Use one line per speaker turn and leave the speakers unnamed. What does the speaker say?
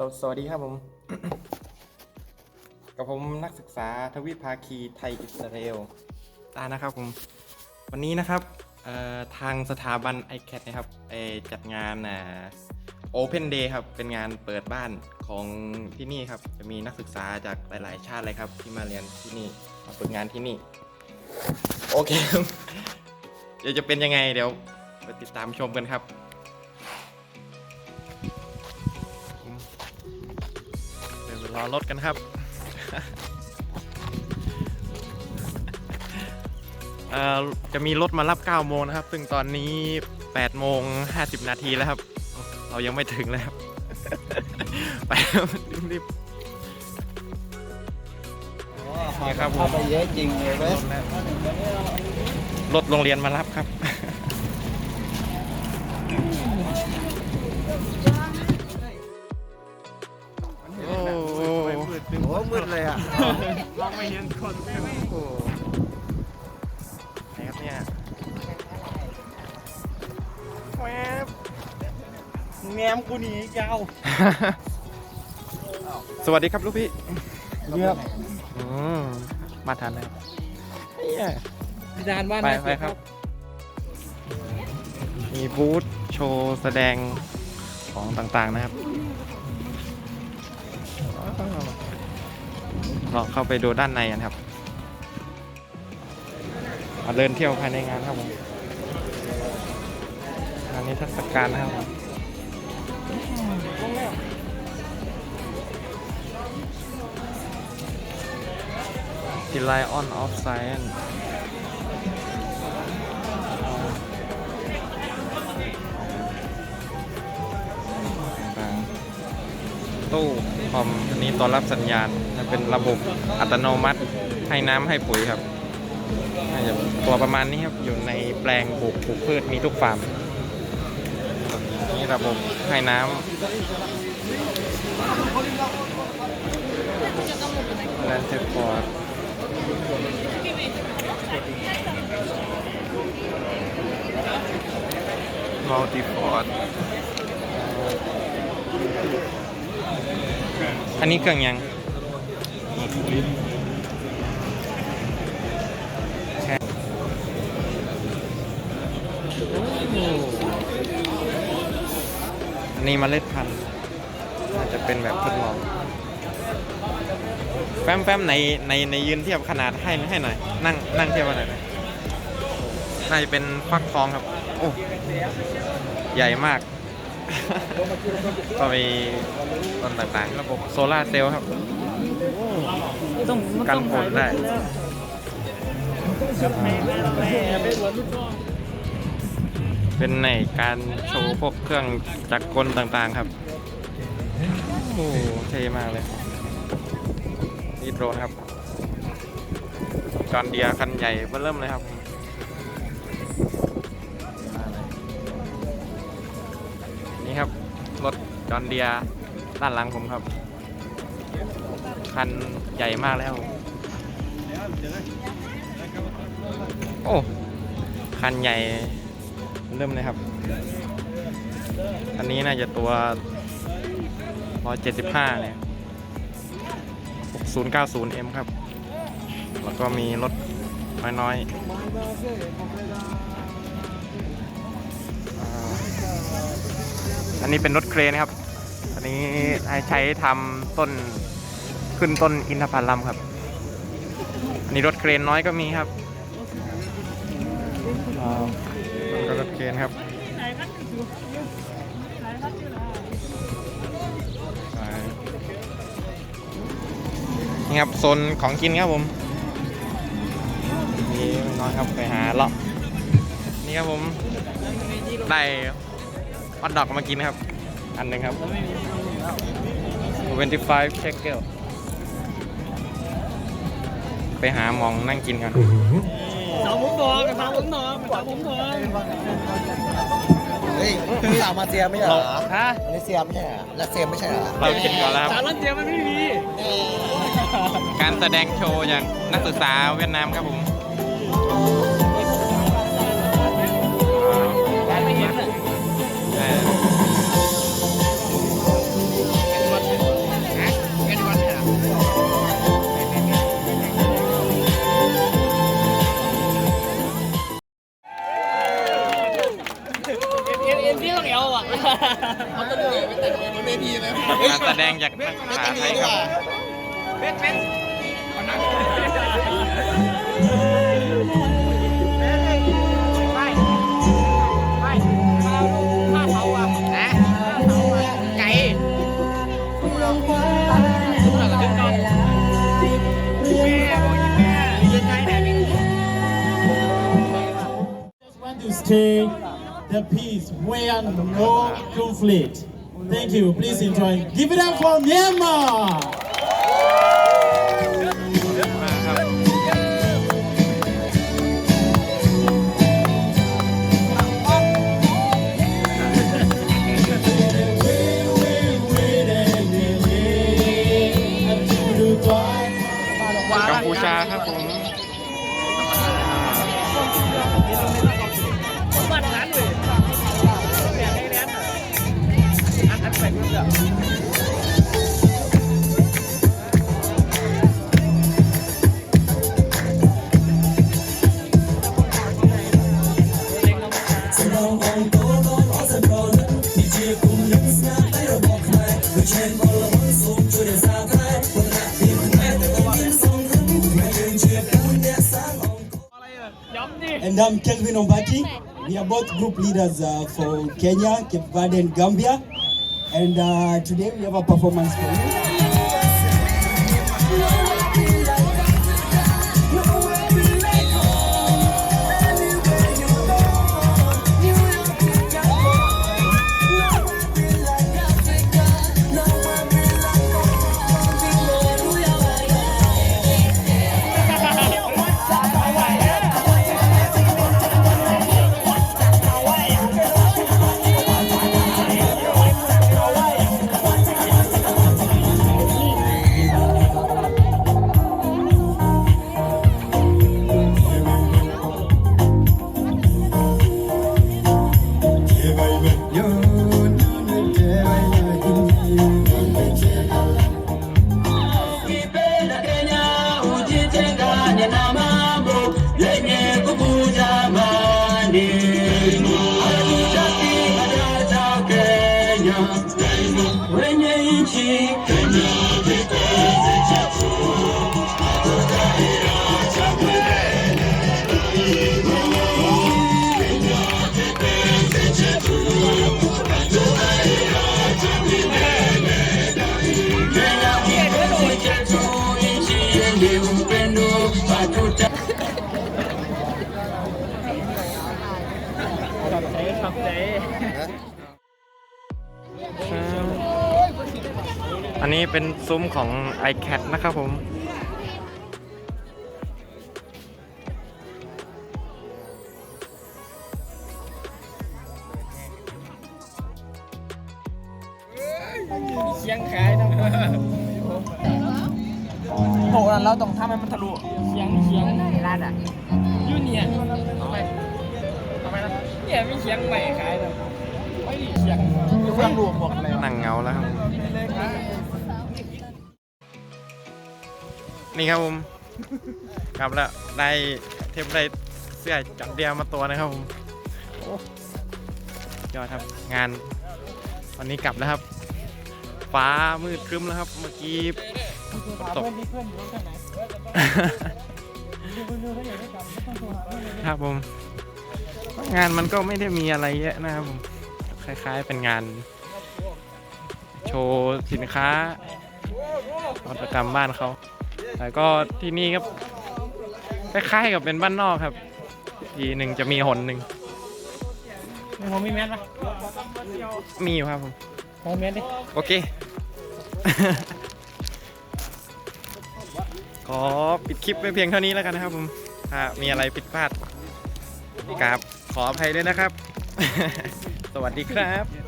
สวัสดีครับผม กับผมนักศึกษาทวิภาคีไทยอิสราเอลตานะครับผม วันนี้นะครับทางสถาบัน iCat นะครับไปจัดงานอ่า Open Day ครับ เป็นงานเปิดบ้านของที่นี่ครับ จะมีนักศึกษาจากหลาย ๆ ชาติเลยครับ ที่มาเรียนที่นี่มาฝึกงานที่นี่ โอเคเดี๋ยวจะเป็นยังไงเดี๋ยวไปติดตามชมกันครับ รอรถกันครับเอ่อจะมีรถมารับ 9 โมงนะครับ ซึ่งตอนนี้ 8 โมง 50 นาทีแล้วครับ เรายังไม่ถึงเลยครับไปครับรีบนี่ครับผม
เข้าไปเยอะจริงเลยเว้ย
รถโรงเรียนมารับครับ อ้
มืดเลยอะ
มองไม่เห็นคนโอ้โหไหนครับเนี่ยแวบ
แงมกูหนียาว
สวัสดีครับลูกพี่
เยี่ยม
อืมมาทันนะครับเนี่ย
พิจารณ์บ้าน
ไปไปครับ มีบูธโชว์แสดงของต่างๆนะครับ ลองเข้าไปดูด้านในกันครับ มาเดินเที่ยวภายในงานครับผมงานนิทรรศการนะครับผมที่ Lion of Science ต่างๆตู้คอมอันนี้ตัวรับสัญญาณ เป็นระบบอัตโนมัติให้น้ำให้ปุ๋ยครับตัวประมาณนี้ครับอยู่ในแปลงปลูกปลูกพืชมีทุกฟาร์มนี่ระบบให้น้ำแลนด์เทปพอร์ตมัลติพอร์ตอันนี้เครื่องยัง แค่อันนี้เมล็ดพันธุ์น่าจะเป็นแบบทดลอง แฟ้มแฟ้มในในในยืนเทียบขนาดให้ให้หน่อย นั่งนั่งเทียบกันหน่อยนะน่าจะเป็นฟักทองครับ โอ้ ใหญ่มาก ก็มีต้นต่างๆ ระบบโซลาร์เซลล์ครับ กันฝนได้เป็นในการโชว์พวกเครื่องจักรกลต่างๆครับ โอ้เท่มากเลยนี่โดรนครับ จอนเดียร์คันใหญ่เบิ่มเลยครับนี่ครับ รถจอนเดียร์ด้านหลังผมครับ คันใหญ่มากแล้ว โอ้ คันใหญ่ เริ่มเลยครับคันนี้น่าจะตัว 175 เนี่ย 6090M ครับ แล้วก็มีรถน้อยๆ อันนี้เป็นรถเครนครับ อันนี้ใช้ทำต้น ขึ้นต้นอินทผลัมครับอันนี้รถเครนน้อยก็มีครับอ่าแล้วก็รถเครนครับไปนี่ครับโซนของกินครับผมนี่น้อยครับไปหาเลาะนี่ครับผมได้ฮอตดอกมากินครับ อันหนึ่งครับ25 shekel ไปหาหมองนั่งกินกัน
สาวผมบอกสาวผมนอนสาวผมนอนเฮ้ยนี่สาวมาเซียไม่ใช่เหรอ
ฮะ
อันนี้เซียไม่ใช่เหรอและเซียไม่ใช่เหรอ
เรากินก่อนแล้วครับ
สาวรัสเซียมันไม่มี
การแสดงโชว์จากนักศึกษาเวียดนามครับผม เขา
จะเดินไปแต่งบนเวทีไหม
การแสดงจากนักศึกษาไทยครับ
just want to stay the peace where no conflict. Thank you. Please enjoy. Give it up for Myanmar. And I'm Kelvin Ombati. We are both group leaders uh, for Kenya, Cape Verde, and Gambia. And uh, today we have a performance for you.
นนี้เป็นซุ้มของ iCat นะครับผม
เชียงขายนะโหเราต้องทำให้มันทะลุเชียงเชียงร้านอะยูเนี่ยทำไมทำไมนะเนี่ยมีเชียงใหม่ขายนะไม่ดีเชียงอยู่ข้างรวมหมดเลย
นั่งเงาแล้วครับ นี่ครับผมครับแล้วได้เทปได้เสื้อจับเดียวมาตัวนะครับผมโอ้ยอดครับงานวันนี้กลับแล้วครับ ฟ้ามืดครึ้มแล้วครับ เมื่อกี้ฝนตกครับผม งานมันก็ไม่ได้มีอะไรเยอะนะครับผม คล้ายๆเป็นงาน โชว์สินค้าวัตกรรมบ้านเขา แต่ก็ที่นี่ครับคล้ายๆกับเป็นบ้านนอกครับ ทีหนึ่งจะมีหนหนึ่ง
ผมมีแมสปะ
มีอยู่ครับผม
ผมแมสดิ
โอเค ขอปิดคลิปไปเพียงเท่านี้แล้วกันนะครับผมถ้ามีอะไรผิดพลาดกราบขออภัยด้วยนะครับ สวัสดีครับ